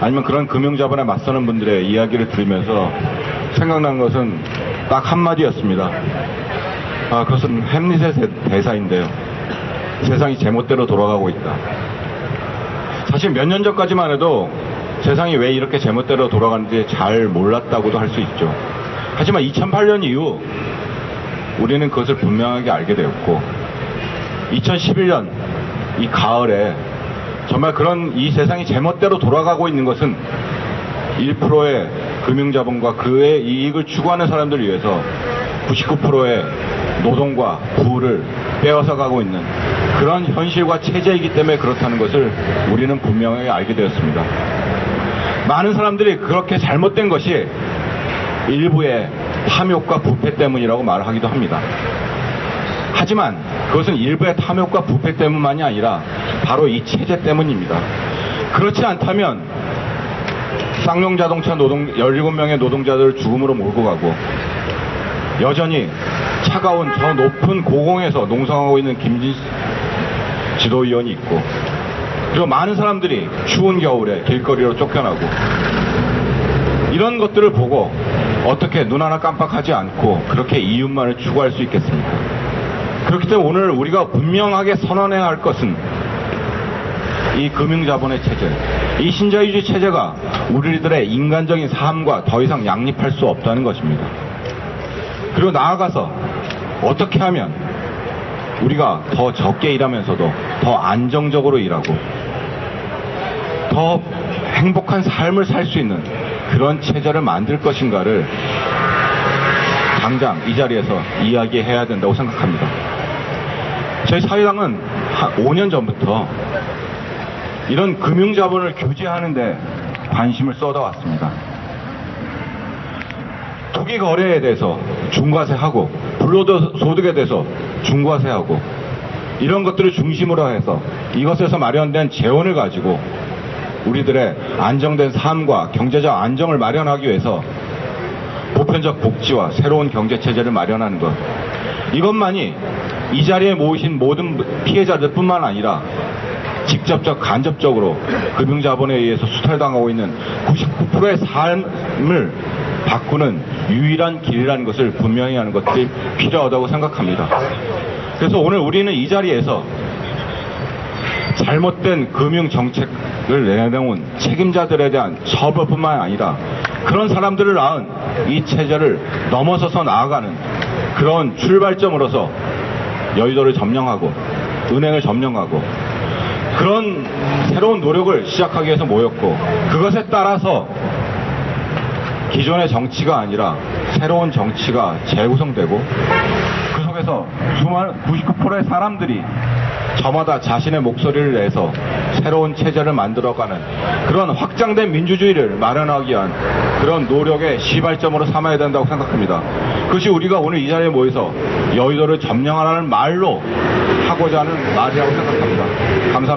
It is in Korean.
아니면 그런 금융자본에 맞서는 분들의 이야기를 들으면서 생각난 것은 딱 한마디였습니다. 아, 그것은 햄릿의 대- 대사인데요. 세상이 제멋대로 돌아가고 있다. 사실 몇 년 전까지만 해도 세상이 왜 이렇게 제멋대로 돌아가는지 잘 몰랐다고도 할 수 있죠. 하지만 2008년 이후 우리는 그것을 분명하게 알게 되었고 2011년 이 가을에 정말 그런 이 세상이 제멋대로 돌아가고 있는 것은 1%의 금융자본과 그의 이익을 추구하는 사람들을 위해서 99%의 노동과 부를 빼앗아 가고 있는 그런 현실과 체제이기 때문에 그렇다는 것을 우리는 분명하게 알게 되었습니다. 많은 사람들이 그렇게 잘못된 것이 일부의 탐욕과 부패 때문이라고 말하기도 합니다. 하지만 그것은 일부의 탐욕과 부패 때문만이 아니라 바로 이 체제 때문입니다. 그렇지 않다면 쌍용 자동차 노동 17명의 노동자들을 죽음으로 몰고 가고 여전히 차가운 저 높은 고공에서 농성하고 있는 김진 지도위원이 있고 그리고 많은 사람들이 추운 겨울에 길거리로 쫓겨나고 이런 것들을 보고 어떻게 눈 하나 깜빡하지 않고 그렇게 이윤만을 추구할 수 있겠습니까? 그렇기 때문에 오늘 우리가 분명하게 선언해야 할 것은 이 금융자본의 체제, 이 신자유주의 체제가 우리들의 인간적인 삶과 더 이상 양립할 수 없다는 것입니다. 그리고 나아가서 어떻게 하면 우리가 더 적게 일하면서도 더 안정적으로 일하고 더 행복한 삶을 살 수 있는 그런 체제를 만들 것인가를 당장 이 자리에서 이야기해야 된다고 생각합니다. 저희 사회당은 한 5년 전부터 이런 금융자본을 규제하는데 관심을 쏟아왔습니다. 투기 거래에 대해서 중과세하고 불로소득에 대해서 중과세하고 이런 것들을 중심으로 해서 이것에서 마련된 재원을 가지고 우리들의 안정된 삶과 경제적 안정을 마련하기 위해서 보편적 복지와 새로운 경제 체제를 마련하는 것 이것만이 이 자리에 모이신 모든 피해자들 뿐만 아니라 직접적 간접적으로 금융자본에 의해서 수탈당하고 있는 99%의 삶을 바꾸는 유일한 길이라는 것을 분명히 하는 것이 필요하다고 생각합니다. 그래서 오늘 우리는 이 자리에서 잘못된 금융 정책을 내놓은 책임자들에 대한 처벌뿐만 아니라 그런 사람들을 낳은 이 체제를 넘어서서 나아가는 그런 출발점으로서 여의도를 점령하고 은행을 점령하고 그런 새로운 노력을 시작하기 위해서 모였고 그것에 따라서 기존의 정치가 아니라 새로운 정치가 재구성되고 그 속에서 수많은 99%의 사람들이 저마다 자신의 목소리를 내서 새로운 체제를 만들어가는 그런 확장된 민주주의를 마련하기 위한 그런 노력의 시발점으로 삼아야 된다고 생각합니다. 그것이 우리가 오늘 이 자리에 모여서 여의도를 점령하라는 말로 하고자 하는 말이라고 생각합니다. 감사합니다.